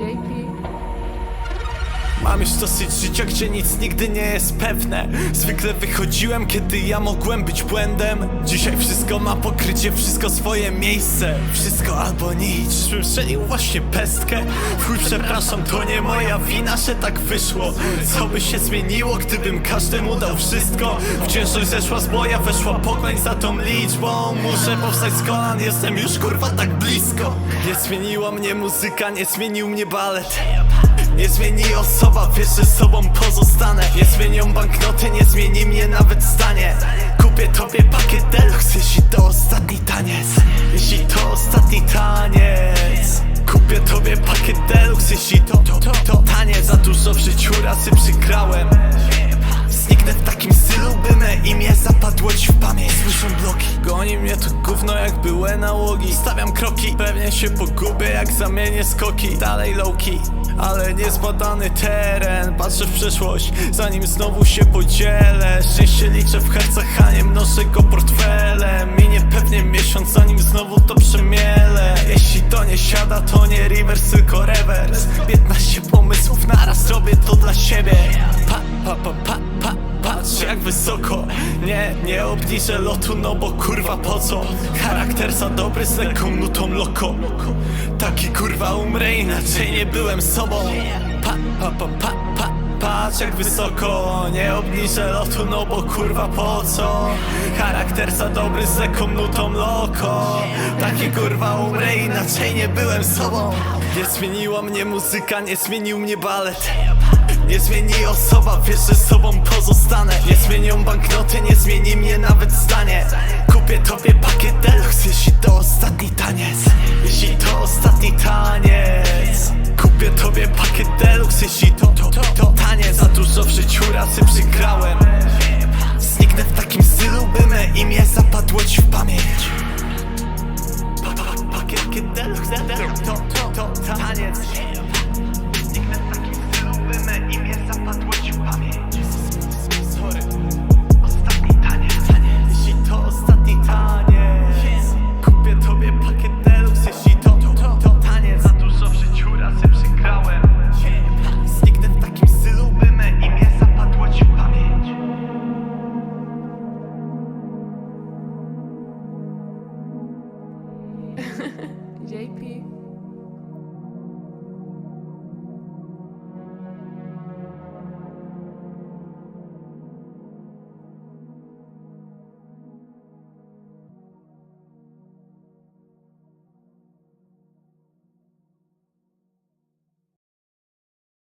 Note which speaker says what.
Speaker 1: jake dosyć życia, gdzie nic nigdy nie jest pewne. Zwykle wychodziłem, kiedy ja mogłem być błędem. Dzisiaj wszystko ma pokrycie, wszystko swoje miejsce. Wszystko albo nic. Czyżbym strzelił właśnie pestkę? Chuj przepraszam, to nie moja wina, że tak wyszło. Co by się zmieniło, gdybym każdemu dał wszystko? Wdzięczność zeszła z boja, weszła pogoń za tą liczbą. Muszę powstać z kolan, jestem już kurwa tak blisko. Nie zmieniła mnie muzyka, nie zmienił mnie balet nie zmieni osoba, wiesz, że sobą pozostanę. Nie zmienią banknoty, nie zmieni mnie nawet stanie Kupię tobie pakiet deluxe, jeśli to ostatni taniec. Jeśli to ostatni taniec. Kupię tobie pakiet deluxe, jeśli to, to, to, to taniec. Za dużo w życiu razy przygrałem. Zniknę w takim by imię zapadło ci w pamięć. Słyszę bloki, goni mnie to gówno jak były nałogi. Stawiam kroki, pewnie się pogubię jak zamienię skoki. Dalej lowki, ale niezbadany teren. Patrzę w przyszłość, zanim znowu się podzielę. Szczęście liczę w hercach, a nie mnożę go portfelem. Minie pewnie miesiąc, zanim znowu to przemielę. Jeśli to nie siada, to nie reverse, tylko rewers 15 pomysłów naraz robię to dla siebie. Pa, pa, pa, pa Patrz jak wysoko. Nie, nie obniżę lotu, no bo kurwa po co? Charakter za dobry z lekką nutą loko. Taki kurwa umrę, inaczej nie byłem sobą. Pa, pa, pa, pa, pa Patrz jak wysoko. Nie obniżę lotu, no bo kurwa po co? Charakter za dobry z lekką nutą loko. Taki kurwa umrę, inaczej nie byłem sobą. Nie zmieniła mnie muzyka, nie zmienił mnie balet. Nie zmieni osoba, wiesz, że sobą pozostanę Jeśli to ostatni taniec Kupię tobie pakiet deluxe, jeśli to, to, to, to taniec. Za dużo w życiu razy przygrałem. Zniknę w takim stylu, by me imię zapadło ci w pamięć. Pa, pa, Pakiet deluxe, deluxe, to, to, to taniec
Speaker 2: JP.